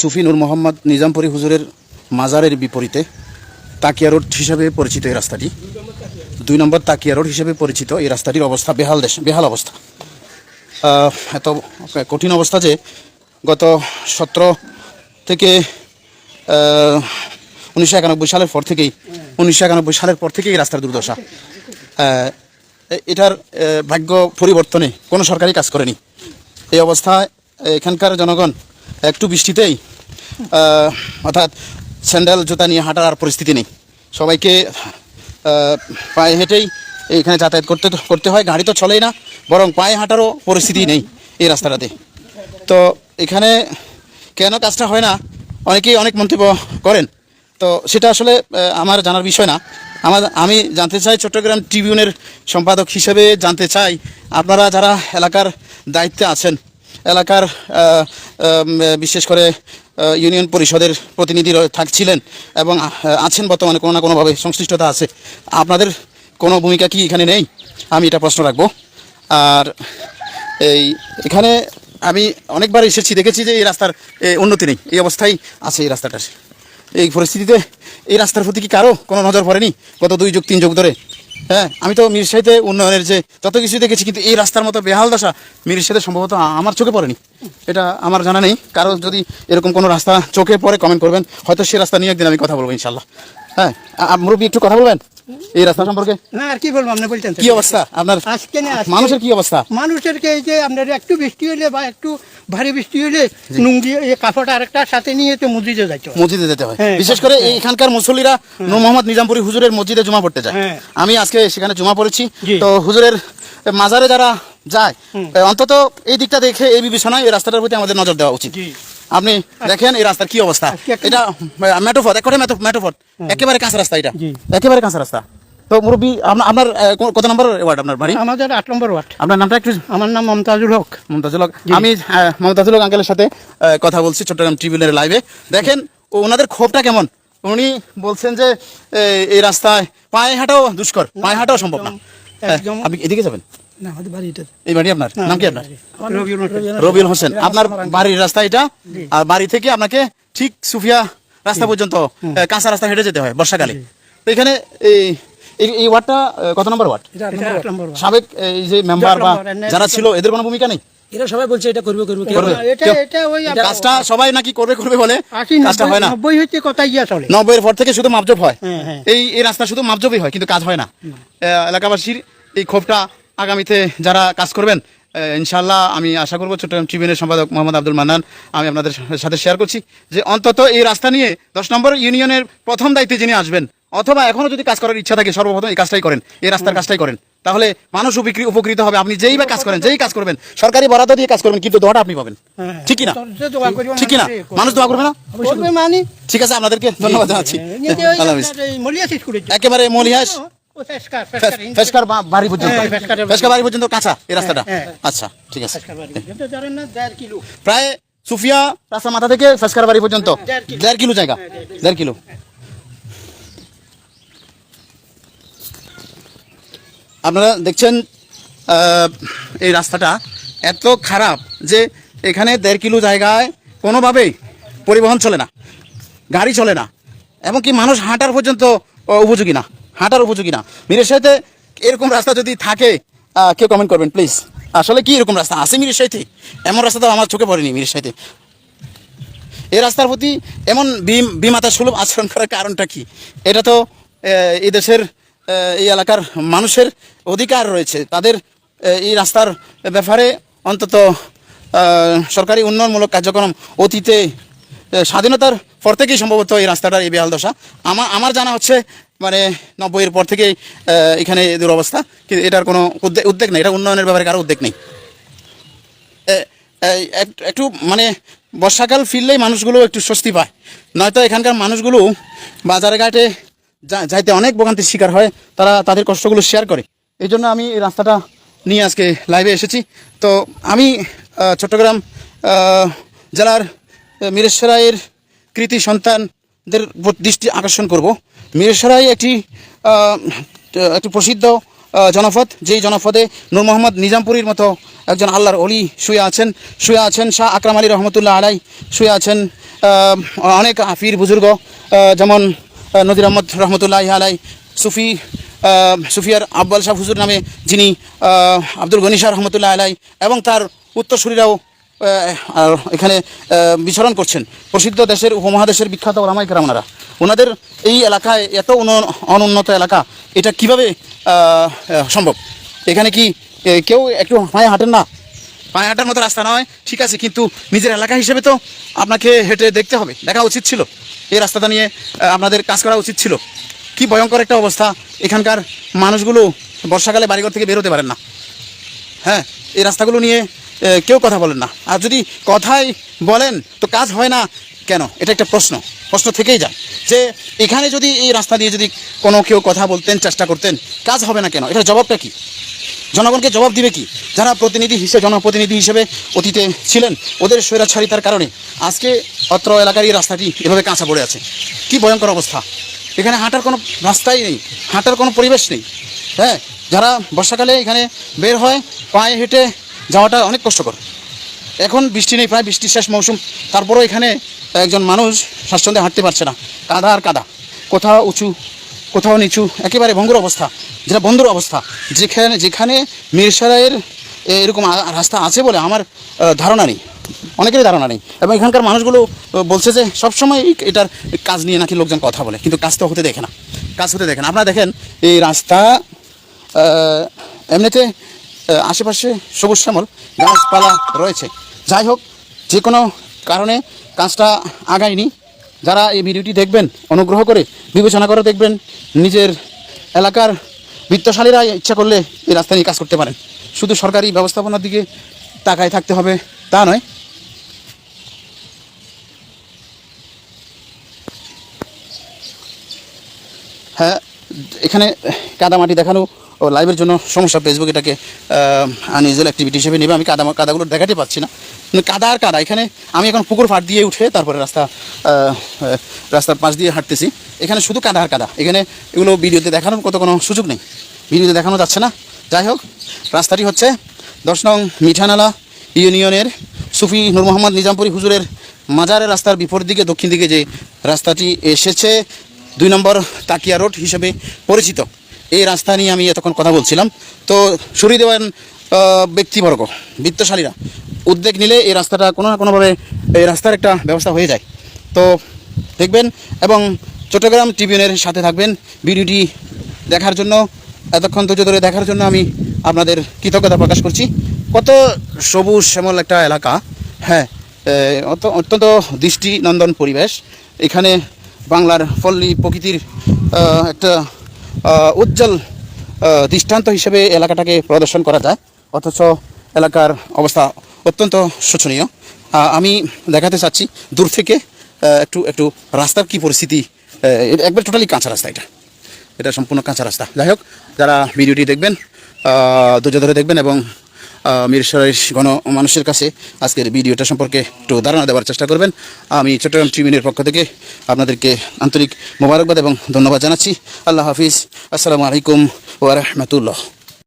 সুফি নূর মোহাম্মদ নিজামপুরি হুজুরের মাজারের বিপরীতে তাকিয়া রোড হিসাবে পরিচিত এই রাস্তাটি। দুই নম্বর তাকিয়া রোড হিসেবে পরিচিত এই রাস্তাটির অবস্থা বেহাল দেশ, বেহাল অবস্থা। এত কঠিন অবস্থা যে গত সতেরো থেকে উনিশশো একানব্বই সালের পর থেকেই, উনিশশো একানব্বই সালের পর থেকেই এই রাস্তার দুর্দশা। এটার ভাগ্য পরিবর্তনে কোনো সরকারি কাজ করেনি। এই অবস্থায় এখানকার জনগণ একটু বৃষ্টিতেই অর্থাৎ স্যান্ডেল, জুতা নিয়ে হাঁটার আর পরিস্থিতি নেই। সবাইকে পায়ে হেঁটেই এখানে যাতায়াত করতে করতে হয়। গাড়ি তো চলেই না, বরং পায়ে হাঁটারও পরিস্থিতি নেই এই রাস্তাটাতে। তো এখানে কেন কাজটা হয় না? অনেকেই অনেক মন্তব্য করেন। তো সেটা আসলে আমার জানার বিষয় না। আমার, আমি জানতে চাই চট্টগ্রাম ট্রিবিউনের সম্পাদক হিসেবে জানতে চাই, আপনারা যারা এলাকার দায়িত্বে আছেন, এলাকার বিশেষ করে ইউনিয়ন পরিষদের প্রতিনিধি থাকছিলেন এবং আছেন বর্তমানে কোনো না কোনোভাবে সংশ্লিষ্টতা আছে। আপনাদের কোনো ভূমিকা কি এখানে নেই? আমি এটা প্রশ্ন রাখব। আর এই, এখানে আমি অনেকবার এসেছি, দেখেছি যে এই রাস্তার উন্নতি নেই, এই অবস্থায় আছে এই রাস্তাটার এই পরিস্থিতিতে এই রাস্তার প্রতি কি কারও কোনো নজর পড়েনি? গত দুই যুগ, তিন যুগ ধরে। হ্যাঁ আমি তো মিরসাইতে উন্নয়নের যে যত কিছু দেখেছি, কিন্তু এই রাস্তার মতো বেহাল দশা মিরসাইতে সম্ভবত আমার চোখে পড়েনি। এটা আমার জানা নেই। কারও যদি এরকম কোনো রাস্তা চোখে পড়ে কমেন্ট করবেন। হয়তো সেই রাস্তা নিয়ে একদিন আমি কথা বলব ইনশাল্লাহ। হ্যাঁ মুরব্বী একটু কথা বলবেন? এই রাস্তা সম্পর্কে? না আর কি বলব আপনি বলছেন কি অবস্থা? আপনার আজকে না মানুষের কি অবস্থা? মানুষের কে এই যে আপনার একটু বৃষ্টি হলে বা একটু ভারী বৃষ্টি হলে নুঙ্গি এই কাপড় আরেকটা সাথে নিয়ে তো মসজিদে যাইতে মসজিদে যেতে হয়। হ্যাঁ, বিশেষ করে এখানকার মুসল্লিরা নূর মোহাম্মদ নিজামপুরি হুজুরের মসজিদে জমা পড়তে যায়। হ্যাঁ। আমি আজকে সেখানে জমা পড়েছি। তো হুজুরের মাজারে যারা যায়। অন্তত এই দিকটা দেখে এই বিবেচনায় এই রাস্তাটার প্রতি আমাদের নজর দেওয়া উচিত। আপনি দেখেন এই রাস্তার কি অবস্থা। এটা মেটোফট এক কথা মেটোফট একেবারে কাঁচা রাস্তা এটা। একেবারে কাঁচা রাস্তা। তো মুরব্বী আপনার কত নম্বর ওয়ার্ড আপনার বাড়ি? আমাদের আট নম্বর ওয়ার্ড। আপনার নামটা একটু আমার নাম মমতাজুল হক। মমতাজুল হক। আমি মমতাজুল হক আঙ্কেলের সাথে কথা বলছি চট্টগ্রাম ট্রিবিউনের লাইভে। দেখেন ওনাদের ক্ষোভটা কেমন? উনি বলছেন যে এই- এই রাস্তায় পায়ে হাঁটাও দুষ্কর। পায়ে হাঁটাও সম্ভব না। হ্যাঁ, আপনি এদিকে যাবেন। না আমাদের বাড়ি এটা এই বাড়ি আপনার? নাম কি আপনার? রবিউল হোসেন। আপনার বাড়ির রাস্তা এটা? আর বাড়ি থেকে আপনাকে ঠিক সুফিয়া রাস্তা পর্যন্ত কাঁচা রাস্তা হেঁটে যেতে হয় বর্ষাকালে। তো এখানে এই এই- এই ওয়ার্ডটা কত নম্বর ওয়ার্ড? এটা আট নম্বর ওয়ার্ড। সাবেক এই যে মেম্বার বা যারা ছিল এদের কোনো ভূমিকা নেই? এরা সবাই বলছে এটা করবে করবে। কেউ করবে। না, এটা এটা ওই কাজটা সবাই নাকি করবে করবে বলে কাজটা হয় না। নব্বই নব্বই হচ্ছে কথা ইয়া চলে। নব্বইয়ের পর থেকে শুধু মাপজব হয়। হ্যাঁ, হ্যাঁ। এই এই রাস্তা শুধু মাপজবই হয় কিন্তু কাজ হয় না। আহ, এলাকাবাসীর এই ক্ষোভটা আগামীতে যারা কাজ করবেন ইনশাল্লাহ আমি আশা করব চট্টগ্রাম ট্রিবিউনের সম্পাদক মোহাম্মদ আব্দুল মান্নান আমি আপনাদের সাথে শেয়ার করছি যে অন্তত এই রাস্তা নিয়ে দশ নম্বর ইউনিয়নের প্রথম দায়িত্বে যিনি আসবেন অথবা এখনও যদি কাজ করার ইচ্ছা থাকে সর্বপ্রথম এই কাজটাই করেন এই রাস্তার কাজটাই করেন। তাহলে মানুষ উপকৃ- উপকৃত হবে আপনি যেই বা কাজ করেন যেই কাজ করবেন সরকারি বরাদ্দ দিয়ে কাজ করবেন কিন্তু দোয়াটা আপনি পাবেন। হ্যাঁ, ঠিক কি না ঠিক না মানুষে দোয়া করবে না? ঠিক আছে আপনাদেরকে ধন্যবাদ জানাচ্ছি। এমনিতে ওই আল্লাহ হাফিজ। আপনার এই মলিয়াসি স্কুলের যে- একেবারে মলিহাস ফেসকার, বাড়ি পর্যন্ত। হ্যাঁ। ফেসকার বাড়ি পর্যন্ত কাঁচা এই রাস্তাটা। হ্যাঁ, আচ্ছা ঠিক আছে। প্রায় সুফিয়া রাস্তা মাথা থেকে ফেসকার বাড়ি পর্যন্ত। দেড় কিলো। জায়গা। দেড় কিলো। আপনারা দেখছেন এই রাস্তাটা এত খারাপ যে এখানে দেড় কিলো জায়গায় কোনোভাবেই পরিবহন চলে না গাড়ি চলে না এমনকি মানুষ হাঁটার পর্যন্ত উপযোগী না। হাঁটার উপযোগী না। মিরের সাথে এরকম রাস্তা যদি থাকে কেউ কমেন্ট করবেন প্লিজ আসলে কি এরকম রাস্তা? আছে সাথে? এমন রাস্তা তো আমার চোখে পড়েনি মিরের সাথে। এই রাস্তার প্রতি এমন বিম- বিমাতা সুলভ আচরণ করার কারণটা কি? এটা তো এই দেশের এই এলাকার মানুষের অধিকার রয়েছে। তাদের এই রাস্তার ব্যাপারে অন্তত সরকারি উন্নয়নমূলক কার্যক্রম অতীতে স্বাধীনতার পর থেকেই সম্ভবত এই রাস্তাটার এই বেহাল দশা। আমার আমার জানা হচ্ছে মানে নব্বইয়ের পর থেকেই এখানে দুরবস্থা কিন্তু এটার কোনো উদ্যোগ উদ্যোগ নেই এটা উন্নয়নের ব্যাপারে কারও উদ্যোগ নেই। এক- একটু মানে বর্ষাকাল ফিরলেই মানুষগুলো একটু স্বস্তি পায়। নয়তো এখানকার মানুষগুলো বাজারে ঘাটে যাইতে অনেক ভোগান্তির শিকার হয় তারা তাদের কষ্টগুলো শেয়ার করে। এই জন্য আমি এই রাস্তাটা নিয়ে আজকে লাইভে এসেছি। তো আমি চট্টগ্রাম জেলার আহ, মিরেশ্বরাইয়ের কৃতি সন্তানদের দৃষ্টি আকর্ষণ করব। মিরেশ্বরাই একটি একটি প্রসিদ্ধ জনপদ, যেই জনপদে নূর মোহাম্মদ নিজামপুরীর মতো একজন আল্লাহর অলি শুয়ে আছেন শুয়ে আছেন শাহ আকরাম আলী রহমতুল্লাহ আলাই, শুয়ে আছেন অনেক আফির বুজুর্গ যেমন নদীর আহমদ রহমতুল্লাহ আলাই, সুফি সুফিয়ার আব্বাল শাহ হুজুর নামে যিনি আব্দুল গনি শাহ রহমতুল্লাহ আলাই এবং তার উত্তরসূরিরাও এখানে বিচরণ করছেন। প্রসিদ্ধ দেশের উপমহাদেশের বিখ্যাত ওলামাই কেরামনারা ওনাদের এই এলাকায় এত অনুন্নত এলাকা, এটা কীভাবে সম্ভব? এখানে কি কেউ একটু পায়ে হাঁটেন না? পায়ে হাঁটার মতো রাস্তা নয়, ঠিক আছে, কিন্তু নিজের এলাকা হিসেবে তো আপনাকে হেঁটে দেখতে হবে, দেখা উচিত ছিল। এই রাস্তাটা নিয়ে আপনাদের কাজ করা উচিত ছিল। কি ভয়ঙ্কর একটা অবস্থা, এখানকার মানুষগুলো বর্ষাকালে বাড়িঘর থেকে বেরোতে পারেন না। হ্যাঁ এই রাস্তাগুলো নিয়ে কেউ কথা বলেন না। আর যদি কথাই বলেন, তো কাজ হয় না কেন? এটা একটা প্রশ্ন। প্রশ্ন থেকেই যায় যে এখানে যদি এই রাস্তা দিয়ে যদি কোনো কেউ কথা বলতেন, চেষ্টা করতেন, কাজ হবে না কেন? এটার জবাবটা কি? জনগণকে জবাব দিবে কি? যারা প্রতিনিধি হিসেবে জনপ্রতিনিধি হিসেবে অতীতে ছিলেন, ওদের স্বৈরাচারিতার কারণে আজকে অত্র এলাকার এই রাস্তাটি এভাবে কাঁচা পড়ে আছে। কি ভয়ঙ্কর অবস্থা। এখানে হাঁটার কোনো রাস্তাই নেই, হাঁটার কোনো পরিবেশ নেই। হ্যাঁ যারা বর্ষাকালে এখানে বের হয়, পায়ে হেঁটে যাওয়াটা অনেক কষ্টকর। এখন বৃষ্টি নেই, প্রায় বৃষ্টির শেষ মৌসুম। তারপরেও এখানে একজন মানুষ স্বাচ্ছন্দ্যে হাঁটতে পারছে না। কাদা আর কাদা। কোথাও উঁচু, কোথাও নিচু, একেবারে ভঙ্গুর অবস্থা। যেটা বন্ধুর অবস্থা। যেখানে যেখানে মিরসরাইয়ের এরকম রাস্তা আছে বলে আমার ধারণা নেই। অনেকেরই ধারণা নেই। এবং এখানকার মানুষগুলো বলছে যে সবসময় এটার কাজ নিয়ে নাকি লোকজন কথা বলে। কিন্তু কাজ তো হতে দেখে না। কাজ হতে দেখে না। আপনারা দেখেন, এই রাস্তা এমনিতে আশেপাশে সবুজ শ্যামল, গাছপালা রয়েছে। যাই হোক যে কোনো কারণে কাজটা আগায়নি। যারা এই ভিডিওটি দেখবেন, অনুগ্রহ করে বিবেচনা করে দেখবেন। নিজের এলাকার বিত্তশালীরা ইচ্ছা করলে এই রাস্তা নিয়ে কাজ করতে পারেন। শুধু সরকারি ব্যবস্থাপনার দিকে তাকায় থাকতে হবে, তা নয়। হ্যাঁ এখানে কাদামাটি দেখানো ও লাইভের জন্য সমস্যা। ফেসবুক এটাকে আনইউজুয়াল অ্যাক্টিভিটি হিসেবে নেবে। আমি কাদা কাদাগুলো দেখাতে পাচ্ছি না। কাদা আর কাদা। এখানে আমি এখন পুকুর ফাট দিয়ে উঠে তারপরে রাস্তা রাস্তার পাশ দিয়ে হাঁটতেছি। এখানে শুধু কাদা আর কাদা। এখানে এগুলো ভিডিওতে দেখানোর কত কোনো সুযোগ নেই। ভিডিওতে দেখানো যাচ্ছে না। যাই হোক, রাস্তাটি হচ্ছে দশ নং মিঠানালা ইউনিয়নের সুফি নূর মোহাম্মদ নিজামপুরি হুজুরের মাজারের রাস্তার বিপরীত দিকে, দক্ষিণ দিকে যে রাস্তাটি এসেছে, দুই নম্বর তাকিয়া রোড হিসেবে পরিচিত। এই রাস্তা নিয়ে আমি এতক্ষণ কথা বলছিলাম। তো সরিয়ে দেওয়ান ব্যক্তিবর্গ, বিত্তশালীরা উদ্যোগ নিলে এই রাস্তাটা কোনো না কোনোভাবে, এই রাস্তার একটা ব্যবস্থা হয়ে যায়। তো দেখবেন এবং চট্টগ্রাম ট্রিবিউনের সাথে থাকবেন ভিডিওটি দেখার জন্য, এতক্ষণ ধৈর্য ধরে দেখার জন্য আমি আপনাদের কৃতজ্ঞতা প্রকাশ করছি। কত সবুজ শ্যামল একটা এলাকা হ্যাঁ অত- অত্যন্ত দৃষ্টিনন্দন পরিবেশ। এখানে বাংলার পল্লী প্রকৃতির একটা উজ্জ্বল দৃষ্টান্ত হিসেবে এলাকাটাকে প্রদর্শন করা যায়। অথচ এলাকার অবস্থা অত্যন্ত শোচনীয়। আমি দেখাতে চাচ্ছি দূর থেকে একটু একটু রাস্তার কি পরিস্থিতি একবার টোটালি কাঁচা রাস্তা এটা। এটা সম্পূর্ণ কাঁচা রাস্তা। যাই হোক, যারা ভিডিওটি দেখবেন ধৈর্য ধরে দেখবেন এবং মিরসরের গণ মানুষের কাছে আজকের ভিডিওটা সম্পর্কে একটু ধারণা দেওয়ার চেষ্টা করবেন, আমি চট্টগ্রাম ট্রিবিউনের পক্ষ থেকে আপনাদেরকে আন্তরিক মোবারকবাদ এবং ধন্যবাদ জানাচ্ছি। আল্লাহ হাফিজ। আসসালামু আলাইকুম ওয়া রাহমাতুল্লাহ।